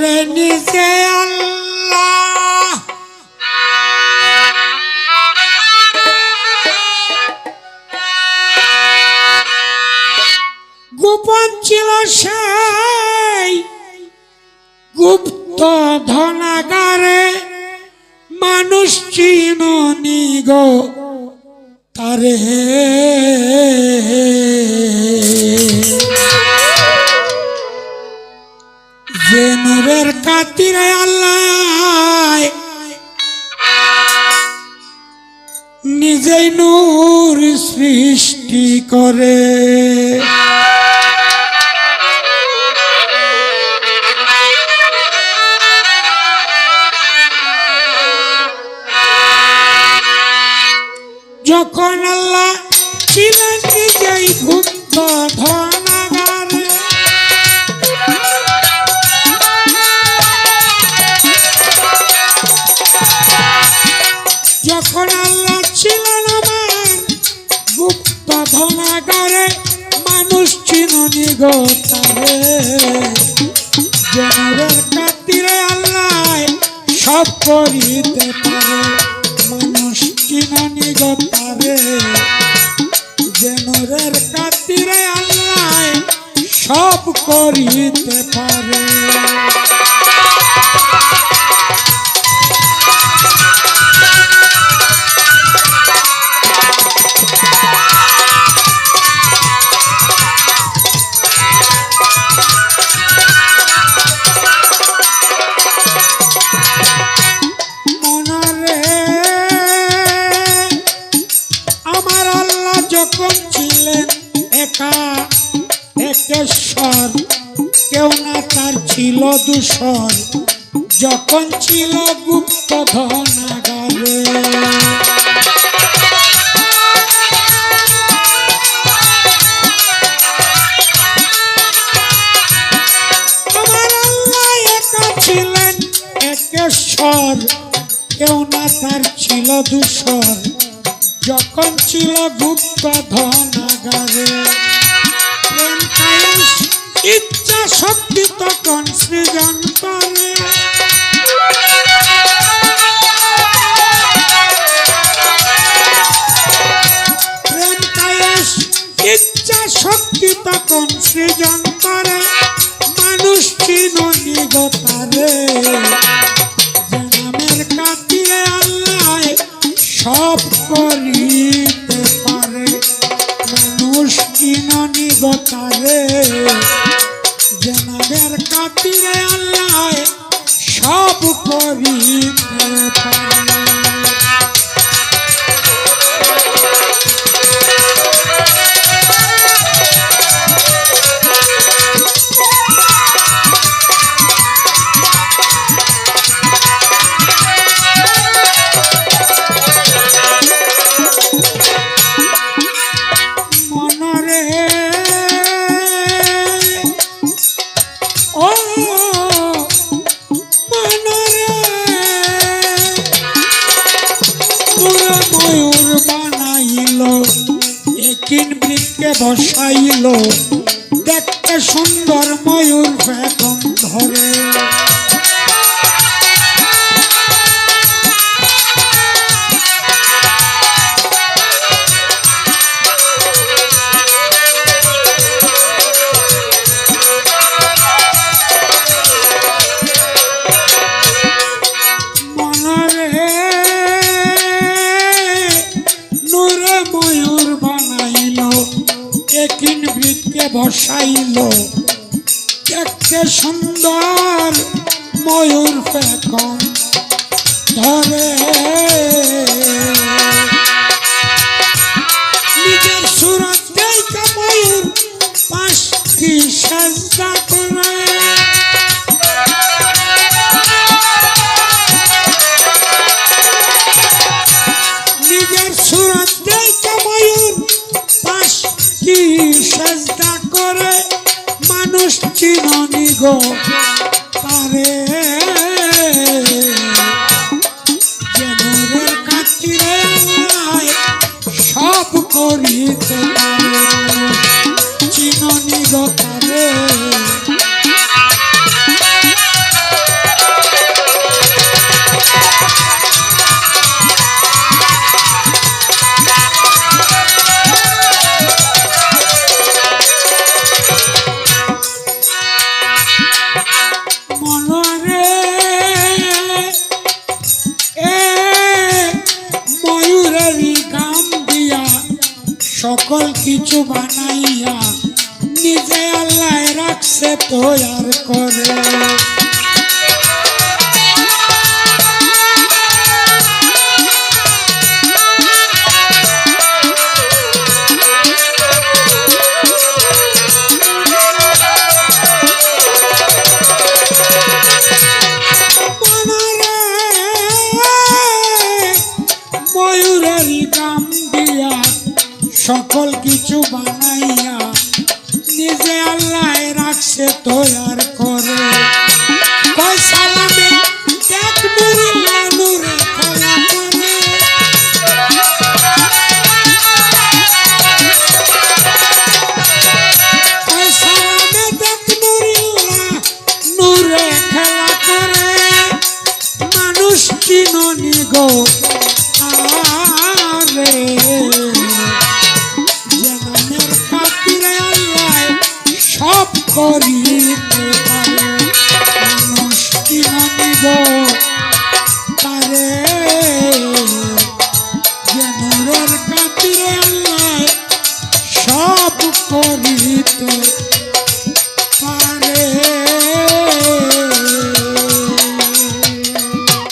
ওরে নিজে আল্লাহ। গোপন ছিল সেই গুপ্ত ধনাগারে মানুষ চিননি গো তারে। সৃষ্টি করে। যখন আল্লাহ ছিলেন নিজেই গুপ্ত ধনাগারে যখন আল্লাহ চিননি গো তারে জনরের কাতিরে আল্লাহ সব করিতে পারে। মানুষ চিননি গো তারে জনরের কাতিরে আল্লাহ সব করিতে পারে। একা একেশ্বর। কেউ না তার ছিল দূষর যখন ছিল গুপ্ত ধনাগারে। ছিলেন একেশ্বর, কেউ না তার ছিল দূষর যখন ছিল গুপ্ত ধনাগারে ইচ্ছা শক্তি তখন সৃজন করে। ইচ্ছা শক্তি তখন সৃজন করে। মানুষ চিনি গোতারে জনমের কাটিরে আল্লাহ সব করিতে একিন বৃক্ষে বসাইল। দেখতে সুন্দর ময়ূর বেতন ধরে। বসাইল। দেখতে সুন্দর ময়ূর পেখন ধরে গো তারে জনরের কাটিরে সব করিতে পারে। চিননি গো তারে সকল কিছু বানাইয়া নিজে আল্লাহ রাখছে তৈয়ার করে। আসছে তোয়ার